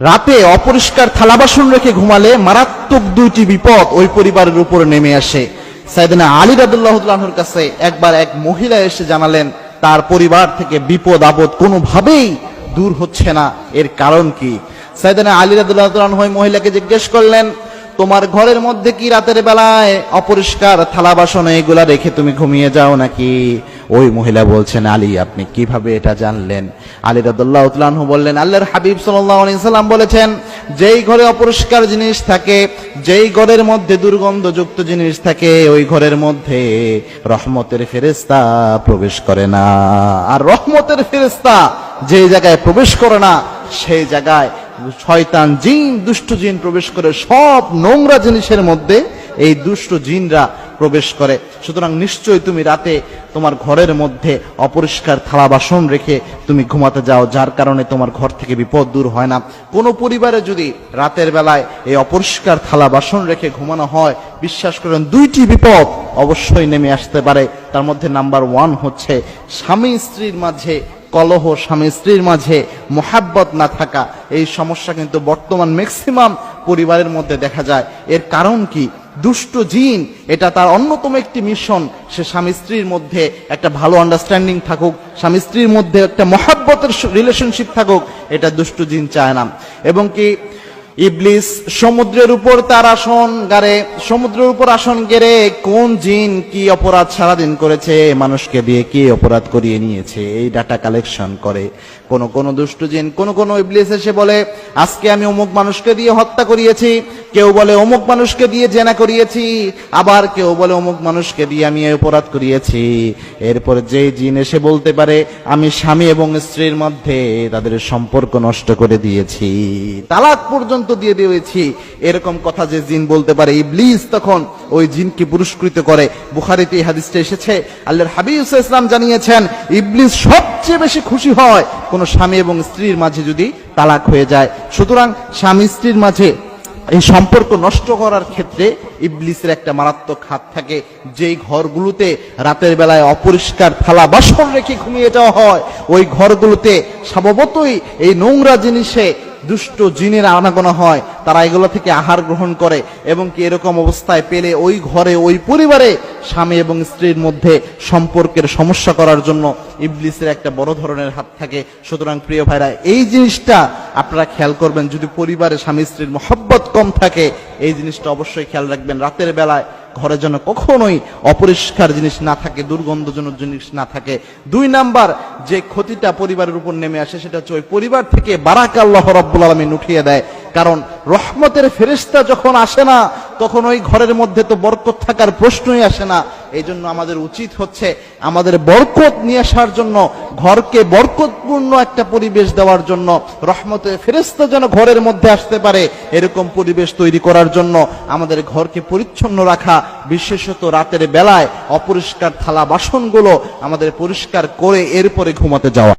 রাতে অপরিষ্কার থালা বাসন রেখে ঘুমালে মারাত্মক দুইটি বিপদ ওই পরিবারের উপর নেমে আসে। সাইদিনা আলী রাদুল্লাহর কাছে একবার এক মহিলা এসে জানালেন, তার পরিবার থেকে বিপদ, আপদ কোনোভাবেই দূর হচ্ছে না। এর কারণ কি? সাইদিনা আলী রাদুল্লাহ মহিলাকে জিজ্ঞেস করলেন, তোমার ঘরের মধ্যে কি রাতের বেলায় অপরিষ্কার থালা বাসন এগুলা রেখে তুমি ঘুমিয়ে যাও নাকি? ওই মহিলা বলছেন, আলী, আপনি কীভাবে এটা জানলেন? আলী রাদুল্লাহ উতলানহু বললেন, আল্লাহর হাবিব সাল্লাম বলেছেন, যেই ঘরে অপরিষ্কার জিনিস থাকে, যেই ঘরের মধ্যে দুর্গন্ধযুক্ত জিনিস থাকে, ওই ঘরের মধ্যে রহমতের ফেরেশতা প্রবেশ করে না। আর রহমতের ফেরেশতা যে জায়গায় প্রবেশ করে না, সেই জায়গায় শয়তান জিন, দুষ্ট জিন প্রবেশ করে সব নোংরা জিনিসের মধ্যে এই দুষ্ট জিনরা প্রবেশ করে। সুতরাং নিশ্চয়ই তুমি রাতে তোমার ঘরের মধ্যে অপরিষ্কার থালা বাসন রেখে তুমি ঘুমাতে যাও, যার কারণে তোমার ঘর থেকে বিপদ দূর হয় না। কোনো পরিবারে যদি রাতের বেলায় এই অপরিষ্কার থালা বাসন রেখে ঘুমানো হয়, বিশ্বাস করেন, দুইটি বিপদ অবশ্যই নেমে আসতে পারে। তার মধ্যে নাম্বার ওয়ান হচ্ছে স্বামী স্ত্রীর মাঝে কলহ, স্বামী স্ত্রীর মাঝে মোহাব্বত না থাকা। এই সমস্যা কিন্তু বর্তমান ম্যাক্সিমাম পরিবারের মধ্যে দেখা যায়। এর কারণ কি? দুষ্ট জিন, এটা তার অন্যতম একটি মিশন। সে স্বামী স্ত্রীর মধ্যে একটা ভালো আন্ডারস্ট্যান্ডিং থাকুক, স্বামী স্ত্রীর মধ্যে একটা মহাব্বতের রিলেশনশিপ থাকুক, এটা দুষ্ট জিন চায় না। এবং কি, ইবলিস সমুদ্রের উপর তার আসন গারে সমুদ্রের উপর আসন গেড়ে কোন জিন কি অপরাধ সারাদিন করেছে, মানুষকে দিয়ে কি অপরাধ করিয়ে নিয়েছে, এই ডাটা কালেকশন করে। কোন কোন দুষ্ট জিন, কোন কোন ইবলিস এসে বলে আজকে আমি অমুক মানুষকে দিয়ে হত্যা করিয়েছি, কেউ বলে অমুক মানুষকে দিয়ে জেনা করিয়েছি, আবার কেউ বলে অমুক মানুষকে দিয়ে আমি অপরাধ করিয়েছি। এরপর যে জিন এসে বলতে পারে, আমি স্বামী এবং স্ত্রীর মধ্যে তাদের সম্পর্ক নষ্ট করে দিয়েছি, তালাক পর্যন্ত দিয়ে দিয়েছি। এরকম কথা যে জিন বলতে পারে, ইবলিস তখন ওই জিনকে পুরস্কৃত করে। বুখারিতে এই হাদিসটা এসেছে, আল্লাহর হাবিব ইসলাম জানিয়েছেন, ইবলিস সবচেয়ে বেশি খুশি হয় কোন স্বামী এবং স্ত্রীর মাঝে যদি তালাক হয়ে যায়। সুতরাং স্বামী স্ত্রীর মাঝে এই সম্পর্ক নষ্ট করার ক্ষেত্রে ইবলিসের একটা মারাত্মক হাত থাকে। যেই ঘরগুলোতে রাতের বেলায় অপরিষ্কার থালা বাসন রেখে ঘুমিয়ে যাওয়া হয়, ওই ঘরগুলোতে স্বভাবতই এই নোংরা জিনিসে দুষ্ট জিনের আনাগোনা হয়। তারা এগুলো থেকে আহার গ্রহণ করে এবং কি এরকম অবস্থায় পেলে ওই ঘরে ওই পরিবারে স্বামী এবং স্ত্রীর মধ্যে সম্পর্কের সমস্যা করার জন্য ইবলিসের একটা বড় ধরনের হাত থাকে। সুতরাং প্রিয় ভাইরা, এই জিনিসটা আপনারা খেয়াল করবেন, যদি পরিবারে স্বামী স্ত্রীর মহব্বত কম থাকে, এই জিনিসটা অবশ্যই খেয়াল রাখবেন। রাতের বেলায় ঘরে যেন কখনোই অপরিষ্কার জিনিস না থাকে, দুর্গন্ধজনক জিনিস না থাকে। দুই নাম্বার, যে ক্ষতিটা পরিবারের উপর নেমে আসে, সেটা হচ্ছে ওই পরিবার থেকে বারাক আল্লাহ রব্বুল আলমিন উঠিয়ে দেয়। কারণ রহমতের ফেরিস্তা যখন আসে না, তখন ওই ঘরের মধ্যে তো বরকত থাকার প্রশ্নই আসে না। এই জন্য আমাদের উচিত হচ্ছে আমাদের বরকত নিয়ে আসার জন্য, ঘরকে বরকতপূর্ণ একটা পরিবেশ দেওয়ার জন্য রহমতের ফেরিস্তা যেন ঘরের মধ্যে আসতে পারে, এরকম পরিবেশ তৈরি করার জন্য আমাদের ঘরকে পরিচ্ছন্ন রাখা, বিশেষত রাতের বেলায় অপরিষ্কার থালা বাসনগুলো আমাদের পরিষ্কার করে এরপরে ঘুমাতে যাওয়া।